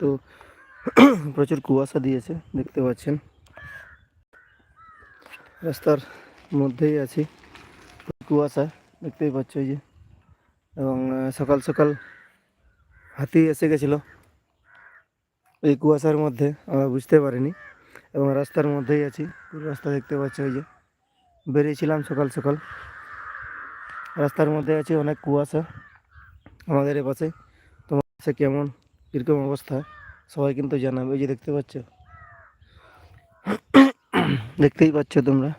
তো প্রচুর কুয়াশা দিয়েছে, দেখতে পাচ্ছেন। রাস্তার মধ্যেই আছি কুয়াশা, দেখতেই পাচ্ছ যে। এবং সকাল সকাল হাতি এসে গেছিল। এই কুয়াশার মধ্যে, আমরা বুঝতে পারিনি। এবং রাস্তার মধ্যেই আছি, পুরো রাস্তা দেখতে পাচ্ছ ওই যে। বেরিয়েছিলাম সকাল সকাল। রাস্তার মধ্যে আছে, অনেক কুয়াশা। আমাদের এ পাশে তোমার কেমন কীরকম অবস্থা। সবাই কিন্তু জানাবে এই যে দেখতে পাচ্ছ। দেখতেই পাচ্ছ তোমরা।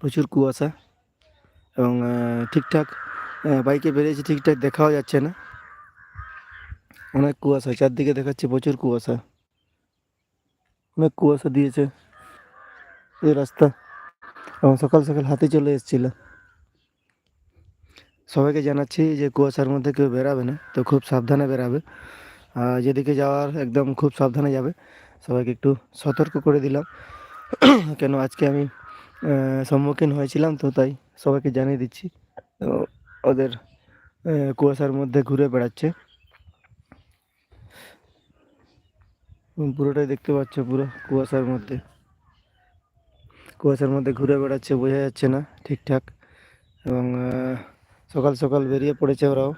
প্রচুর কুয়াশা এবং আহ, ঠিকঠাক আহ, বাইকে বেরিয়েছি ঠিকঠাক দেখাও যাচ্ছে না। অনেক কুয়াশা চারদিকে দেখাচ্ছে প্রচুর কুয়াশা। অনেক কুয়াশা দিয়েছে। এই রাস্তা। এবং সকাল সকাল হাতে চলে এসেছিল। সবাইকে জানাচ্ছি যে কুয়াশার মধ্যে কেউ বেরাবে না, তো খুব সাবধানে বেরাবে। আর যেদিকে যাওয়ার একদম খুব সাবধানে যাবে। সবাইকে একটু সতর্ক করে দিলাম। কেন আজকে আমি সম্মুখীন হয়েছিলাম, তো তাই সবাইকে জানিয়ে দিচ্ছি। ওদের কুয়াশার মধ্যে ঘুরে বেড়াচ্ছে। পুরোটাই দেখতে পাচ্ছ পুরো কুয়াশার মধ্যে। কুয়াশার মধ্যে ঘুরে বেড়াচ্ছে, বোঝা যাচ্ছে না ঠিকঠাক। এবং সকাল সকাল বেরিয়ে পড়েছে ওরাও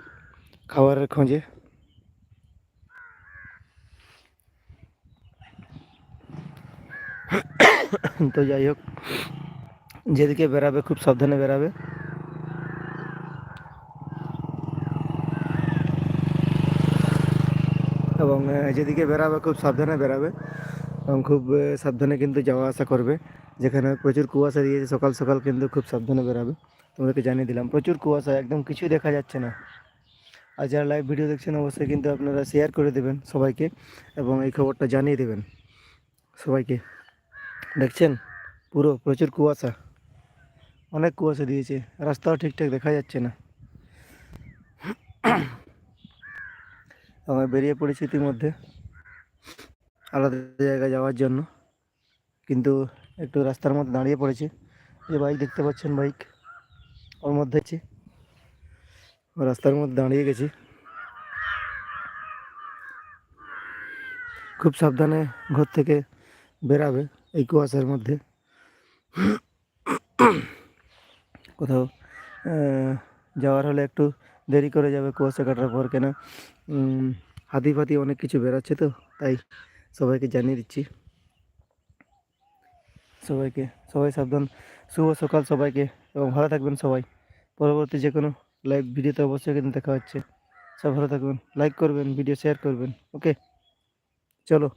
খাবারের খোঁজে। তো যাই হোক, যেদিকে বেরাবে খুব সাবধানে বেরাবে। এবং যেদিকে বেরাবে খুব সাবধানে বেরাবে এবং খুব সাবধানে কিন্তু যাওয়া আসা করবে। যেখানে প্রচুর কুয়াশা দিয়েছে, সকাল সকাল কিন্তু খুব সাবধানে বেরাবে। তোমাদেরকে জানিয়ে দিলাম, প্রচুর কুয়াশা, একদম কিছুই দেখা যাচ্ছে না। আর যারা লাইভ ভিডিও দেখছেন, অবশ্যই কিন্তু আপনারা শেয়ার করে দেবেন সবাইকে এবং এই খবরটা জানিয়ে দেবেন সবাইকে। দেখছেন? পুরো প্রচুর কুয়াশা। অনেক কুয়াশা দিয়েছে, রাস্তাও ঠিকঠাক দেখা যাচ্ছে না। আমরা বেরিয়ে পড়েছি ইতিমধ্যে আলাদা জায়গায় যাওয়ার জন্য। কিন্তু একটু রাস্তার মধ্যে দাঁড়িয়ে পড়েছে। যে বাইক দেখতে পাচ্ছেন বাইক, ওর মধ্যে আছি। রাস্তার মধ্যে দাঁড়িয়ে গেছি। খুব সাবধানে ঘর থেকে বেরাবে এই কুয়াশার মধ্যে। কোথাও যাওয়ার হলে একটু দেরি করে যাবে কুয়াশা কাটার পর, কেন হাতি ফাতি অনেক কিছু বেরাচ্ছে তো, তাই সবাইকে জানিয়ে দিচ্ছি। সবাইকে, সবাই সাবধান। শুভ সকাল সবাইকে এবং ভালো থাকবেন সবাই। পরবর্তী যে কোনো লাইভ ভিডিওতে অবশ্যই কিন্তু দেখা হচ্ছে। সব ভালো থাকবেন লাইক করবেন ভিডিও শেয়ার করবেন ওকে চলো।